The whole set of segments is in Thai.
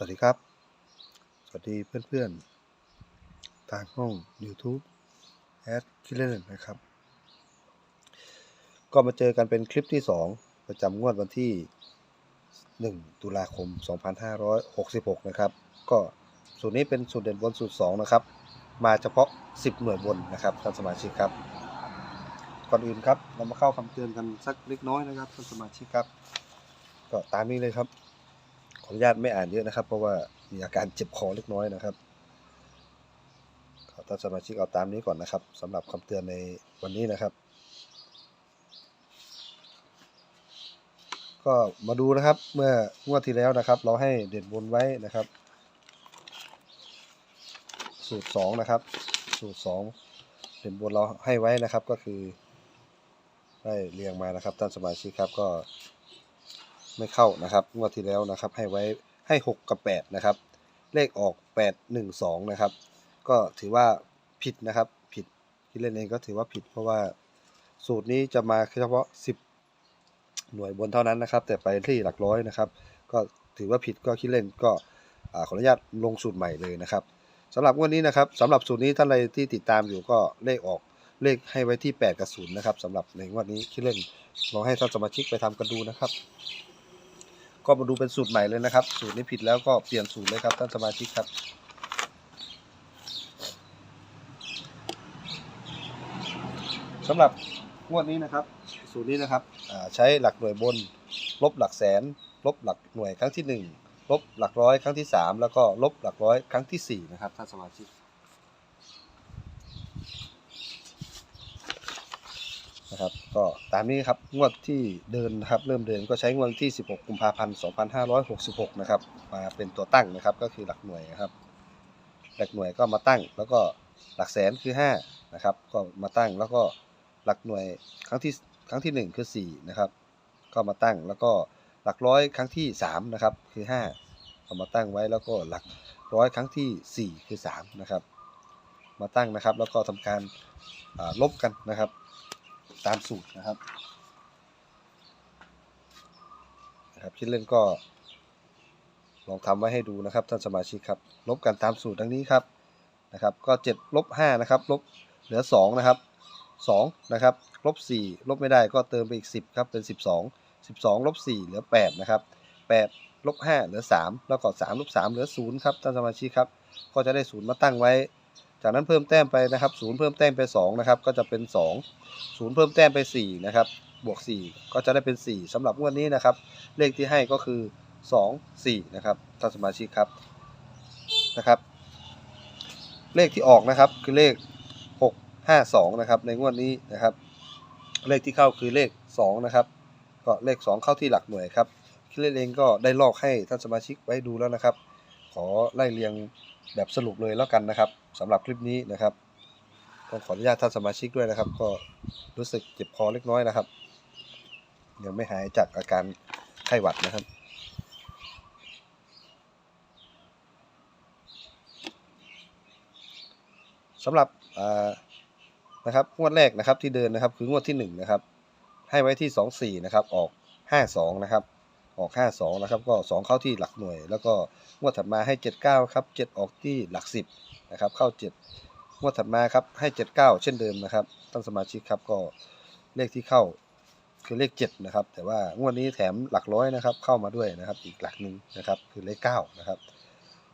สวัสดีครับ สวัสดีเพื่อนๆ ทางห้อง YouTube แอดคิเลนนะครับ ก็มาเจอกันเป็นคลิปที่ 2 ประจำงวดวันที่ 1 ตุลาคม 2566 นะครับ ก็สูตรนี้เป็นสูตรเด่นบนสูตร 2 นะครับ มาเฉพาะ 10 หน่วยบนนะครับท่านสมาชิกครับ ก่อนอื่นครับ เรามาเข้าคำเตือนกันสักเล็กน้อยนะครับท่านสมาชิกครับ ก็ตามนี้เลยครับ ออนุญาตไม่อ่านเยอะนะครับ เพราะว่ามีอาการเจ็บคอเล็กน้อยนะครับท่านสมาชิกเอาตามนี้ก่อนนะครับสำหรับคำเตือนในวันนี้นะครับ ก็มาดูนะครับเมื่องวดที่แล้วนะครับ เราให้เด่นบนไว้นะครับ สูตรสองนะครับ สูตรสองเด่นบนเราให้ไว้นะครับก็คือได้เรียงมานะครับท่านสมาชิกครับก็ ไม่เข้านะครับงวดที่แล้วนะครับให้ไว้ให้ 6 กับ 8 นะครับ เลขออก 8 1 2 นะครับ ก็ถือว่าผิดนะครับ ผิดคิดเล่นเองก็ถือว่าผิดเพราะว่าสูตรนี้จะมาเฉพาะ 10 หน่วยบนเท่านั้นนะครับ แต่ไปที่หลักร้อยนะครับ ก็ถือว่าผิดก็คิดเล่นก็ขออนุญาตลงสูตรใหม่เลยนะครับสำหรับวดนี้นะครับสำหรับสูตรนี้ท่านใดที่ติดตามอยู่ก็เลขออกเลขให้ไว้ที่ 8 กับ 0 นะครับสำหรับในงวดนี้คิดเล่นลองให้ท่านสมาชิกไปทำกันดูนะครับ ก็มาดูเป็นสูตรใหม่เลยนะครับ สูตรนี้ผิดแล้วก็เปลี่ยนสูตรเลยครับท่านสมาชิกครับสำหรับงวดนี้นะครับ สูตรนี้นะครับใช้หลักหน่วยบน ลบหลักแสน ลบหลักหน่วยครั้งที่หนึ่งลบหลักร้อยครั้งที่สามแล้วก็ลบหลักร้อยครั้งที่สี่นะครับท่านสมาชิก นะครับ ก็ตามนี้ครับงวดที่เดินนะครับ เริ่มเดินก็ใช้งวดที่ 16 กุมภาพันธ์ 2566 นะครับ มาเป็นตัวตั้งนะครับ ก็คือหลักหน่วยนะครับ หลักหน่วยก็มาตั้ง แล้วก็หลักแสนคือ 5 นะครับ ก็มาตั้งแล้วก็หลักหน่วยครั้งที่ครั้งที่ 1 คือ 4 นะครับ ก็มาตั้งแล้วก็หลักร้อยครั้งที่ 3 นะครับ คือ5ก็มาตั้งไว้แล้วก็หลักร้อยครั้งทีสี่ 4 คือ 3 นะครับ มาตั้งนะครับ แล้วก็ทำการลบกันนะครับ ตามสูตรนะครับนะครับคิดเล่นก็ลองทำไว้ให้ดูนะครับท่านสมาชิกครับลบกันตามสูตรดังนี้ครับนะครับ ก็7ลบ5นะครับลบเหลือ 2 นะครับ2นะครับลบ4ลบไม่ได้ก็เติมไปอีก 10ครับเป็น 12 12ลบ4เหลือ 8 นะครับ8ลบ5เหลือ 3 แล้วก็3ลบ3เหลือ0ครับท่านสมาชิกครับ ก็จะได้ศูนย์มาตั้งไว้ จากนั้นเพิ่มแต้มไปนะครับศูนย์เพิ่มแต้มไป2นะครับก็จะเป็น2ศูนย์เพิ่มแต้มไป4นะครับบวก 4 ก็จะได้เป็น 4สำหรับงวดนี้นะครับ เลขที่ให้ก็คือ 2 4นะครับท่านสมาชิกครับนะครับ เลขที่ออกนะครับคือเลข 6 5 2นะครับในงวดนี้นะครับ เลขที่เข้าคือเลข2นะครับก็เลข 2 เข้าที่หลักหน่วยครับคิดเลขเองก็ได้ลอกให้ท่านสมาชิกไว้ดูแล้วนะครับ ขอไล่เรียง แบบสรุปเลยแล้วกันนะครับสำหรับคลิปนี้นะครับต้องขออนุญาตท่านสมาชิกด้วยนะครับ ก็รู้สึกเจ็บคอเล็กน้อยนะครับ ยังไม่หายจากอาการไข้หวัดนะครับ สำหรับนะครับงวดแรกนะครับที่เดินนะครับคืองวดที่หนึ่งนะครับให้ไว้ที่สองสี่นะครับออกห้าสองนะครับ ออกห้าสองนะครับ ก็สองเข้าที่หลักหน่วย แล้วก็งวดถัดมาให้เจ็ดเก้าครับเจ็ดออกที่หลักสิบนะครับ เข้าเจ็ดงวดถัดมาครับ ให้ 79 เช่นเดิมนะครับท่านสมาชิกครับ ก็เลขที่เข้าคือเลข 7 นะครับ แต่ว่างวดนี้แถมหลักร้อยนะครับ เข้ามาด้วยนะครับ อีกหลักหนึ่งนะครับ คือเลข 9 นะครับ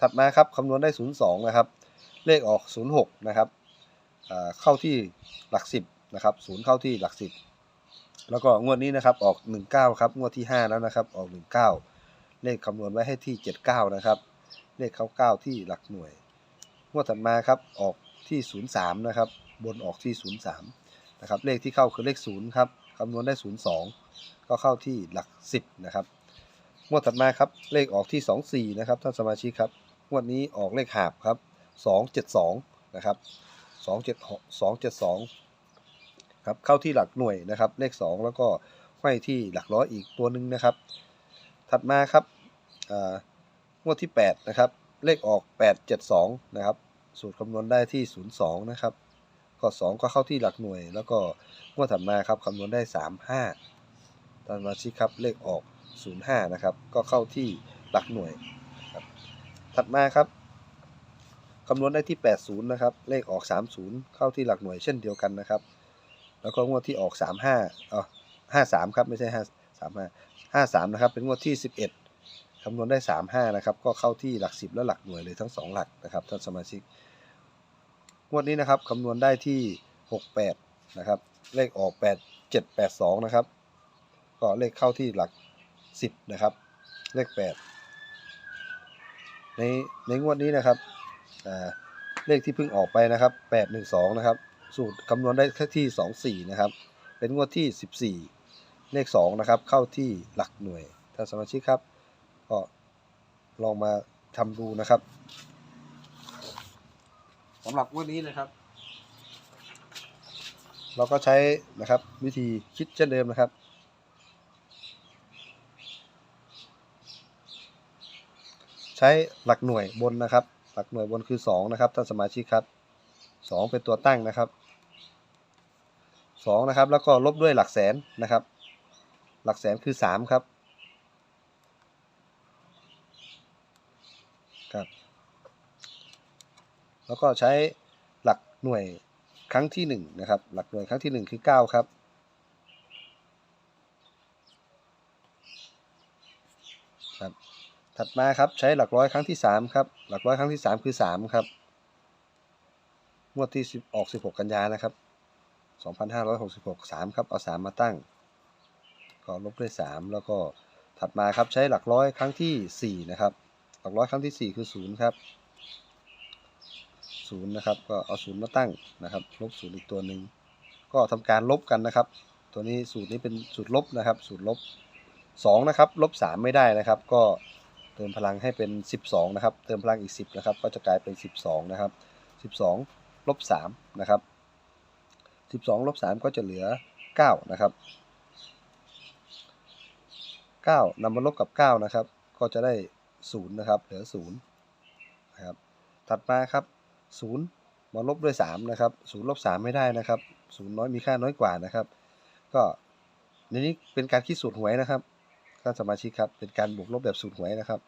ถัดมาครับคำนวณได้ 02 นะครับ เลขออก 06 นะครับเข้าที่หลัก 10 นะครับ 0 เข้าที่หลัก 10 แล้วก็งวดนี้นะครับออก 19 ครับ งวดที่ 5 แล้วนะครับ ออก 19 เลขคำนวณไว้ให้ที่ 79 นะครับ เลขเข้า9ที่หลักหน่วย งวดถัดมาครับออกที่ 03 นะครับ บนออกที่ 03 นะครับ เลขที่เข้าคือเลข 0 ครับคำนวณได้ 02 ก็เข้าที่หลัก 10 นะครับ งวดถัดมาครับ เลขออกที่ 24 นะครับท่านสมาชิกครับ งวดนี้ออกเลขหาบครับ 272 นะครับ 276 272 ครับเข้าที่หลักหน่วยนะครับ เลข 2 แล้วก็ไขว้ที่หลักร้อยอีกตัวหนึ่งนะครับ ถัดมาครับงวดที่8นะครับเลขออก 872นะครับสูตรคำนวณได้ที่ 02นะครับก็ 2 ก็เข้าที่หลักหน่วย แล้วก็งวดถัดมาครับคำนวณได้ 35ตามมาชิครับเลขออก 05นะครับก็เข้าที่หลักหน่วยครับถัดมาครับคำนวณได้ที่ 80 นะครับ เลขออก 30 เข้าที่หลักหน่วยเช่นเดียวกันนะครับ แล้วก็งวดที่ออก35อ๋อ53ครับไม่ใช่5 35 53นะครับ เป็นงวดที่11คำนวณได้35นะครับ ก็เข้าที่หลัก10และหลักหน่วยเลยทั้ง2หลักนะครับท่านสมาชิก งวดนี้นะครับคำนวณได้ที่68นะครับ เลขออก8 7 8 2นะครับ ก็เลขเข้าที่หลัก10นะครับ เลข8ในในงวดนี้นะครับเลขที่เพิ่งออกไปนะครับ 812 นะครับ สูตรคำนวณได้แค่ที่ 24 นะครับ เป็นงวดที่ 14 เลข 2 นะครับ เข้าที่หลักหน่วยท่านสมาชิกครับ ก็ลองมาทำดูนะครับสำหรับงวดนี้นะครับ เราก็ใช้นะครับวิธีคิดเช่นเดิมนะครับใช้หลักหน่วยบนนะครับ หลักหน่วยบนคือ 2 นะครับท่านสมาชิกครับ 2 เป็นตัวตั้งนะครับ2นะครับแล้วก็ลบด้วยหลักแสนนะครับ หลักแสนคือ 3 ครับครับ แล้วก็ใช้หลักหน่วยครั้งที่ 1 นะครับ หลักหน่วยครั้งที่ 1 คือ 9 ครับครับ ถัดมาครับใช้หลักร้อยครั้งที่ 3 ครับ หลักร้อยครั้งที่ 3 คือ 3 ครับ งวดที่10ออก 16 กันยานะครับ 2566 3 ครับ เอา 3 มาตั้ง ก็ลบด้วย 3 แล้วก็ถัดมาครับใช้หลักร้อยครั้งที่ 4 นะครับ หลักร้อยครั้งที่ 4 คือ 0 ครับ 0 นะครับ ก็เอา 0 มาตั้งนะครับ ลบ 0 อีกตัวหนึ่ง ก็ทำการลบกันนะครับ ตัวนี้สูตรนี้เป็นสูตรลบนะครับ สูตรลบ 2 นะครับ ลบ 3 ไม่ได้นะครับ ก็เติมพลังให้เป็น 12 นะครับ เติมพลังอีก 10 นะครับ ก็จะกลายเป็น 12 นะครับ 12 ลบ3นะครับ12ลบ3ก็จะเหลือ 9 นะครับ 9นำมาลบกับ 9 นะครับ ก็จะได้ 0 นะครับ เหลือ 0 นะครับ ถัดมาครับ 0 มาลบด้วย 3 นะครับ 0 ลบ 3 ไม่ได้นะครับ 0 น้อยมีค่าน้อยกว่านะครับ ก็ในนี้เป็นการคิดสูตรหวยนะครับท่านสมาชิกครับ เป็นการบวกลบแบบสูตรหวยนะครับ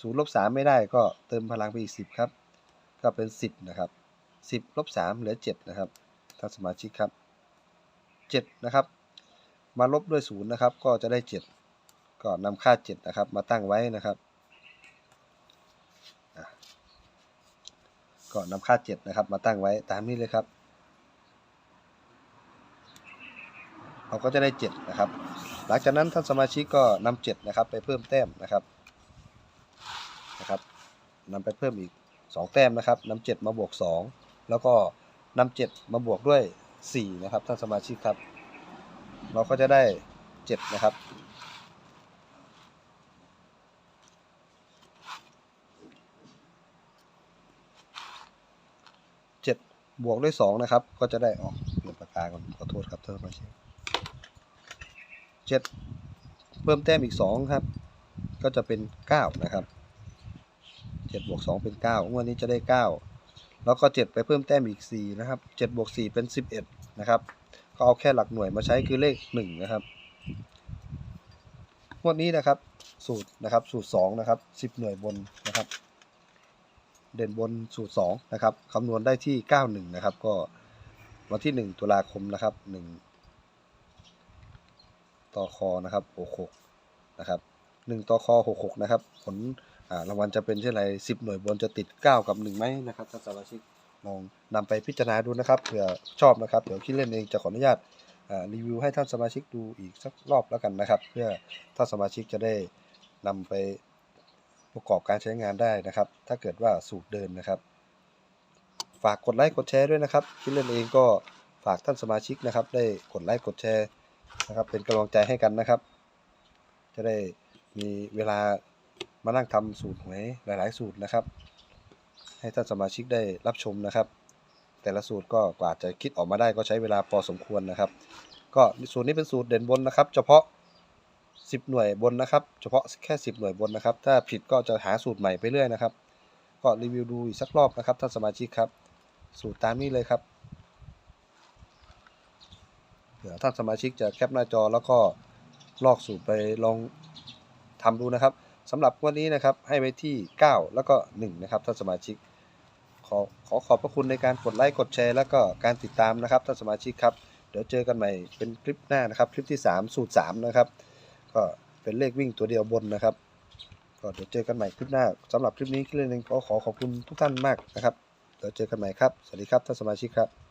ศูนย์ลบสามไม่ได้ก็เติมพลังไปอีกสิบครับ ก็เป็นสิบนะครับ สิบลบสามเหลือเจ็ดนะครับท่านสมาชิกครับเจ็ดนะครับ มาลบด้วยศูนย์นะครับ ก็จะได้เจ็ดก็นำค่าเจ็ดนะครับ มาตั้งไว้นะครับอะก็นำค่าเจ็ดนะครับ มาตั้งไว้ตามนี้เลยครับ เราก็จะได้เจ็ดนะครับ หลังจากนั้นท่านสมาชิกก็นำเจ็ดนะครับ ไปเพิ่มแต้มนะครับนะครับนำไปเพิ่มอีก 2 แต้มนะครับนำเจ็ดมาบวก 2 แล้วก็นำเจ็ดมาบวกด้วย4นะครับท่านสมาชิกครับ เราก็จะได้7นะครับ7บวกด้วย2นะครับ ก็จะได้ออกเปลี่ยนปากกาก่อนขอโทษครับท่านสมาชิกเจ็ดเพิ่มแต้มอีกสองครับ ก็จะเป็นเก้านะครับเจ็ดบวกสองเป็นเก้างวดนี้จะได้เก้า แล้วก็เจ็ดไปเพิ่มแต้มอีกสี่นะครับเจ็ดบวกสี่เป็นสิบเอ็ดนะครับ ก็เอาแค่หลักหน่วยมาใช้คือเลขหนึ่งนะครับงวดนี้นะครับ สูตรนะครับสูตรสองนะครับสิบหน่วยบนนะครับ เด่นบนสูตรสองนะครับคำนวณได้ที่เก้าหนึ่งนะครับ ก็วันที่หนึ่งตุลาคมนะครับหนึ่งต่อคอนะครับ66นะครับ 1 ต่อคอ66 นะครับ ผล รางวัลจะเป็นเช่นไร10หน่วยบนจะติด 9 กับ1ไหมนะครับท่านสมาชิกลองนำไปพิจารณาดูนะครับเผื่อชอบนะครับเดี๋ยวคิดเล่นเองจะขออนุญาตรีวิวให้ท่านสมาชิกดูอีกสักรอบแล้วกันนะครับ เพื่อท่านสมาชิกจะได้นำไปประกอบการใช้งานได้นะครับ ถ้าเกิดว่าสูตรเดินนะครับ ฝากกดไลค์กดแชร์ด้วยนะครับคิดเล่นเองก็ฝากท่านสมาชิกนะครับ ได้กดไลค์กดแชร์นะครับ เป็นกำลังใจให้กันนะครับ จะได้มีเวลา มานั่งทำสูตรหวยหลาย ๆ สูตรนะครับ ให้ท่านสมาชิกได้รับชมนะครับ แต่ละสูตรก็กว่าจะคิดออกมาได้ก็ใช้เวลาพอสมควรนะครับ ก็สูตรนี้เป็นสูตรเด่นบนนะครับ เฉพาะ 10 หน่วยบนนะครับ เฉพาะแค่ 10 หน่วยบนนะครับ ถ้าผิดก็จะหาสูตรใหม่ไปเรื่อยนะครับ ก็รีวิวดูอีกสักรอบนะครับท่านสมาชิกครับ สูตรตามนี้เลยครับเดี๋ยวท่านสมาชิกจะแคปหน้าจอแล้วก็ลอกสูตรไปลองทำดูนะครับ สำหรับวันนี้นะครับให้ไว้ที่ 9 แล้วก็ 1 นะครับท่านสมาชิก ขอขอขอบพระคุณในการกดไลค์กดแชร์ แล้วก็การติดตามนะครับท่านสมาชิกครับเดี๋ยวเจอกันใหม่เป็นคลิปหน้านะครับ คลิปที่ 3 สูตร 3 นะครับ ก็เป็นเลขวิ่งตัวเดียวบนนะครับ ก็เดี๋ยวเจอกันใหม่คลิปหน้าสำหรับคลิปนี้คลิปหนึงขอขอขอบคุณทุกท่านมากนะครับเดี๋ยวเจอกันใหม่ครับสวัสดีครับท่านสมาชิกครับ